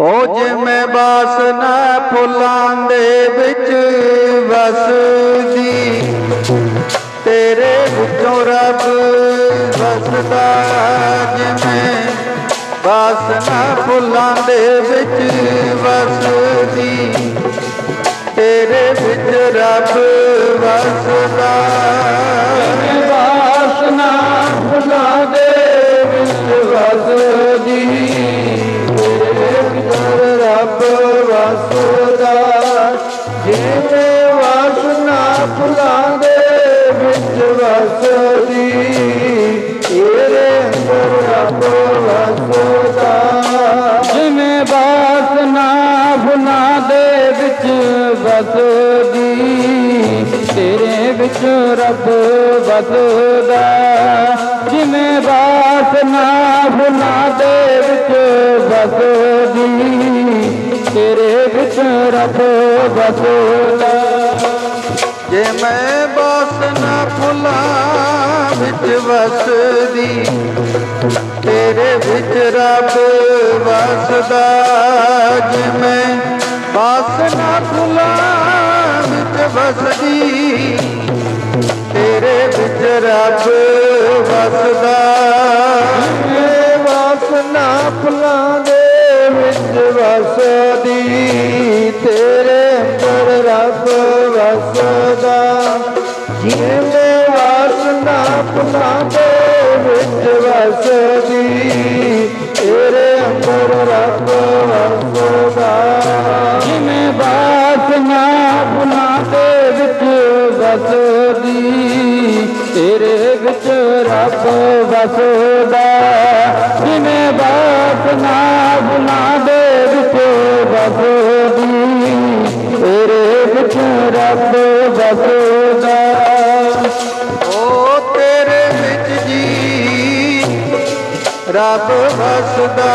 ਹੋ ਜਿਵੇਂ ਬਾਸਨਾ ਫੁੱਲਾਂ ਦੇ ਵਿੱਚ ਵਸਦੀ ਤੇਰੇ ਵਿੱਚੋਂ ਰੱਬ ਵਸਦਾ ਜਿਵੇਂ ਬਾਸਨਾ ਫੁੱਲਾਂ ਦੇ ਵਿੱਚ ਵਸਦੀ ਵਸਦੀ ਤੇਰੇ ਅੰਦਰ ਰੱਬ ਵਸਦਾ ਜਿਵੇਂ ਵਾਸਨਾ ਫੁੱਲਾਂ ਦੇ ਵਿੱਚ ਵਸਦੀ, ਤੇਰੇ ਵਿੱਚ ਰੱਬ ਵਸਦਾ। ਜਿਵੇਂ ਵਾਸਨਾ ਫੁੱਲਾਂ ਦੇ ਵਿੱਚ ਵਸਦੀ, ਤੇਰੇ ਵਿੱਚ ਰੱਬ ਵਸਦਾ। ਜੇ ਮੈਂ ਬਾਸਨਾ ਵਿੱਚ ਵਸਦੀ, ਤੇਰੇ ਵਿੱਚ ਰੱਬ ਵਸਦਾ, ਜਿਵੇਂ ਬਾਸਨਾ ਫੁੱਲਾਂ ਵਿੱਚ ਵਸਦੀ, ਤੇਰੇ ਵਿੱਚ ਰੱਬ ਵਸਦਾ ਇਹ ਵਾਸਨਾ ਫੁੱਲਾਂ ਦੇ ਵਿੱਚ ਵਸਦੀ, ਤੇਰੇ ਅੰਦਰ ਰੱਬ ਵਸਦਾ, ਜਿਵੇਂ ਵਾਸਨਾ ਦੇ ਵਿੱਚ ਵਸਦੀ, ਤੇਰੇ ਅੰਦਰ ਰੱਬ ਵਸਦਾ। ਜਿਵੇਂ ਵਾਸਨਾ ਫੁੱਲਾਂ ਦੇ ਵਿੱਚ ਵਸਦੀ, ਤੇਰੇ ਵਿੱਚ ਰੱਬ ਵਸਦਾ। ਜਿਵੇਂ ਬਾਸਨਾ ਫੁੱਲਾਂ ਦੇ ਵਿੱਚ ਵਸਦੀ, ਤੇਰੇ ਵਿੱਚ ਰੱਬ ਵਸਦਾ। ਰੱਬ ਵਸਦਾ।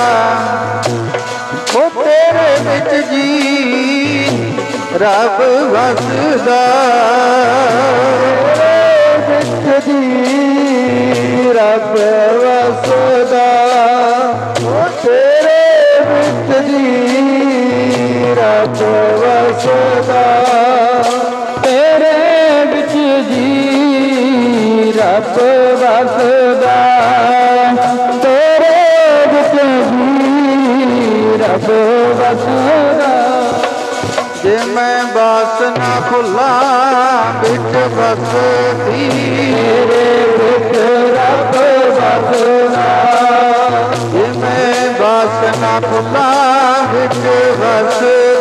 ਓ ਤੇਰੇ ਵਿੱਚ ਜੀ ਰੱਬ ਵਸਦਾ। ਵਿੱਚ ਦੀ ਰੱਬ ਵਸਦਾ। ਉਹ ਤੇਰੇ ਵਿੱਚ ਜੀ ਜੇ ਮੈਂ ਬਾਸਨਾ ਫੁੱਲਾਂ ਵਿੱਚ ਵਸਦੀ ਤੇਰੇ, ਵਿੱਚ ਰੱਬ ਵਸਦਾ ਜੇ ਮੈਂ ਬਾਸਨਾ ਫੁੱਲਾਂ ਵਿੱਚ ਵਸਦੀ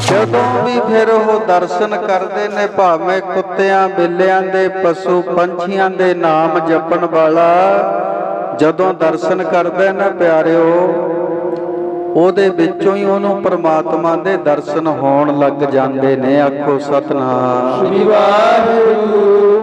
ਜਦੋਂ ਵੀ ਫਿਰ ਉਹ ਦਰਸ਼ਨ ਕਰਦੇ ਨੇ, ਭਾਵੇਂ ਕੁੱਤਿਆਂ, ਬਿੱਲਿਆਂ ਦੇ, ਪਸ਼ੂ ਪੰਛੀਆਂ ਦੇ ਨਾਮ ਜਪਣ ਵਾਲਾ, ਜਦੋਂ ਦਰਸ਼ਨ ਕਰਦੇ ਨੇ ਪਿਆਰਿਓ, ਉਹਦੇ ਵਿੱਚੋਂ ਹੀ ਉਹਨੂੰ ਪ੍ਰਮਾਤਮਾ ਦੇ ਦਰਸ਼ਨ ਹੋਣ ਲੱਗ ਜਾਂਦੇ ਨੇ, ਆਖੋ ਸਤਨਾਮ। ਸ੍ਰੀ ਵਾਹਿਗੁਰੂ।